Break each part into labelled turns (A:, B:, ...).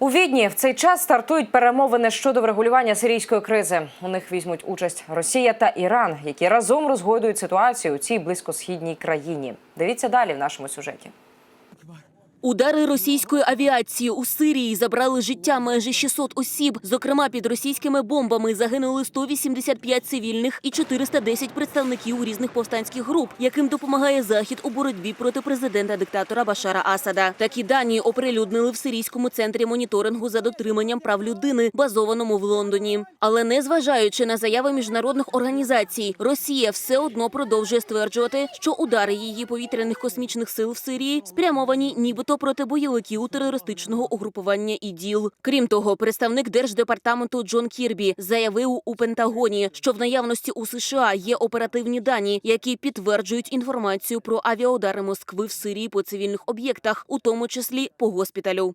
A: У Відні в цей час стартують перемовини щодо врегулювання сирійської кризи. У них візьмуть участь Росія та Іран, які разом розгойдують ситуацію у цій близькосхідній країні. Дивіться далі в нашому сюжеті.
B: Удари російської авіації у Сирії забрали життя майже 600 осіб. Зокрема, під російськими бомбами загинули 185 цивільних і 410 представників різних повстанських груп, яким допомагає захід у боротьбі проти президента-диктатора Башара Асада. Такі дані оприлюднили в сирійському центрі моніторингу за дотриманням прав людини, базованому в Лондоні. Але незважаючи на заяви міжнародних організацій, Росія все одно продовжує стверджувати, що удари її повітряних космічних сил в Сирії спрямовані нібито проти бойовиків терористичного угрупування ІДІЛ. Крім того, представник держдепартаменту Джон Кірбі заявив у Пентагоні, що в наявності у США є оперативні дані, які підтверджують інформацію про авіаудари Москви в Сирії по цивільних об'єктах, у тому числі по госпіталю.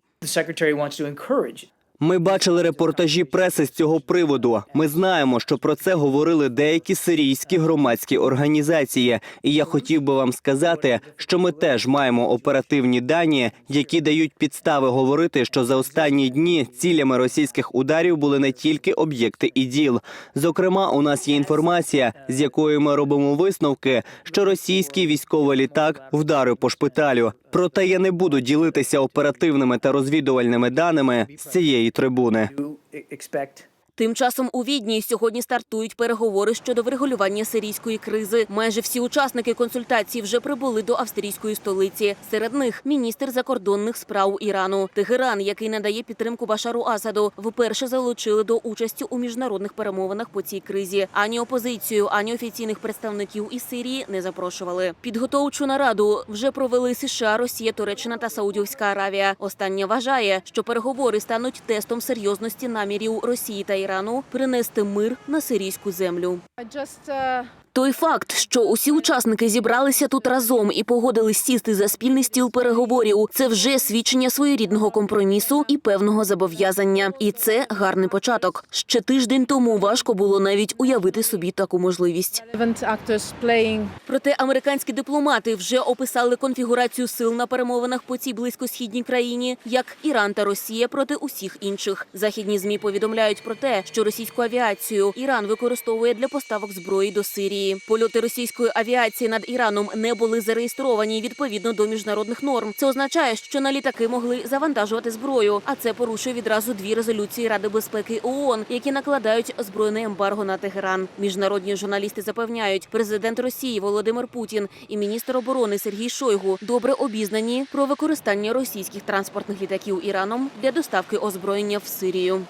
C: Ми бачили репортажі преси з цього приводу. Ми знаємо, що про це говорили деякі сирійські громадські організації. І я хотів би вам сказати, що ми теж маємо оперативні дані, які дають підстави говорити, що за останні дні цілями російських ударів були не тільки об'єкти іділ. Зокрема, у нас є інформація, з якою ми робимо висновки, що російський військовий літак вдарив по шпиталю. Проте я не буду ділитися оперативними та розвідувальними даними з цієї трибуни.
B: Тим часом у Відні сьогодні стартують переговори щодо врегулювання сирійської кризи. Майже всі учасники консультацій вже прибули до австрійської столиці. Серед них міністр закордонних справ Ірану. Тегеран, який надає підтримку Башару Асаду, вперше залучили до участі у міжнародних перемовинах по цій кризі. Ані опозицію, ані офіційних представників із Сирії не запрошували. Підготовчу нараду вже провели США, Росія, Туреччина та Саудівська Аравія. Остання вважає, що переговори стануть тестом серйозності намірів Росії та Ірану принести мир на сирійську землю.
D: Uh,
B: Той факт, що усі учасники зібралися тут разом і погодились сісти за спільний стіл переговорів, це вже свідчення своєрідного компромісу і певного зобов'язання. І це гарний початок. Ще тиждень тому важко було навіть уявити собі таку можливість. Проте американські дипломати вже описали конфігурацію сил на перемовинах по цій близькосхідній країні, як Іран та Росія проти усіх інших. Західні змі повідомляють про що російську авіацію Іран використовує для поставок зброї до Сирії. Польоти російської авіації над Іраном не були зареєстровані відповідно до міжнародних норм. Це означає, що на літаки могли завантажувати зброю, а це порушує відразу дві резолюції Ради безпеки ООН, які накладають збройне ембарго на Тегеран. Міжнародні журналісти запевняють, президент Росії Володимир Путін і міністр оборони Сергій Шойгу добре обізнані про використання російських транспортних літаків Іраном для доставки озброєння в Сирію.